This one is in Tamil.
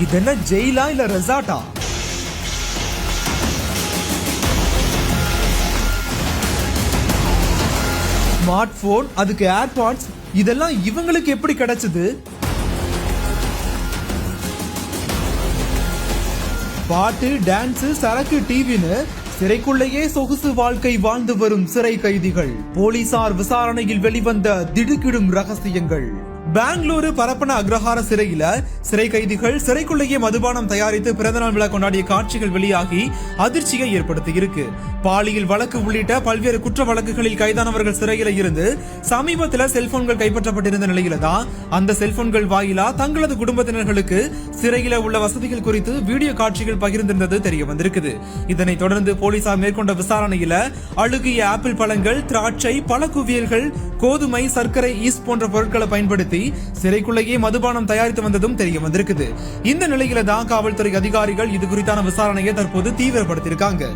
இதென்ன ஜெயிலா இல்ல ரெசார்ட்டா? ஸ்மார்ட் போன் அதுக்கு ஏர்பாட்ஸ் இதெல்லாம் இவங்களுக்கு எப்படி கிடைச்சது? பாட்டு டான்ஸ் சரக்கு டிவின்னு சிறைக்குள்ளேயே சொகுசு வாழ்க்கை வாழ்ந்து வரும் சிறை கைதிகள். போலீசார் விசாரணையில் வெளிவந்த திடுக்கிடும் ரகசியங்கள். பெங்களூரு பரப்பன அக்ரஹார சிறையில சிறை கைதிகள் சிறைக்குள்ளேயே மதுபானம் தயாரித்து பிறந்தநாள் விழா கொண்டாடிய காட்சிகள் வெளியாகி அதிர்ச்சியை ஏற்படுத்தி இருக்கு பாலியல் வழக்கு உள்ளிட்ட பல்வேறு குற்ற வழக்குகளில் கைதானவர்கள் சிறையில இருந்து சமீபத்தில் செல்போன்கள் கைப்பற்றப்பட்டிருந்த நிலையில தான் அந்த செல்போன்கள் வாயிலா தங்களது குடும்பத்தினர்களுக்கு சிறையில உள்ள வசதிகள் குறித்து வீடியோ காட்சிகள் பகிர்ந்திருந்தது தெரிய வந்திருக்குது இதனைத் தொடர்ந்து போலீசார் மேற்கொண்ட விசாரணையில அழுகிய ஆப்பிள் பழங்கள் திராட்சை பழ குவியல்கள் கோதுமை சர்க்கரை ஈஸ்ட் போன்ற பொருட்களை பயன்படுத்தி பயன்படுத்தி சிறைக்குள்ளேயே மதுபானம் தயாரித்து வந்ததும் தெரிய வந்திருக்குது. இந்த நிலையில தான் காவல்துறை அதிகாரிகள் இது குறித்தான விசாரணையை தற்போது தீவிரப்படுத்தியிருக்காங்க.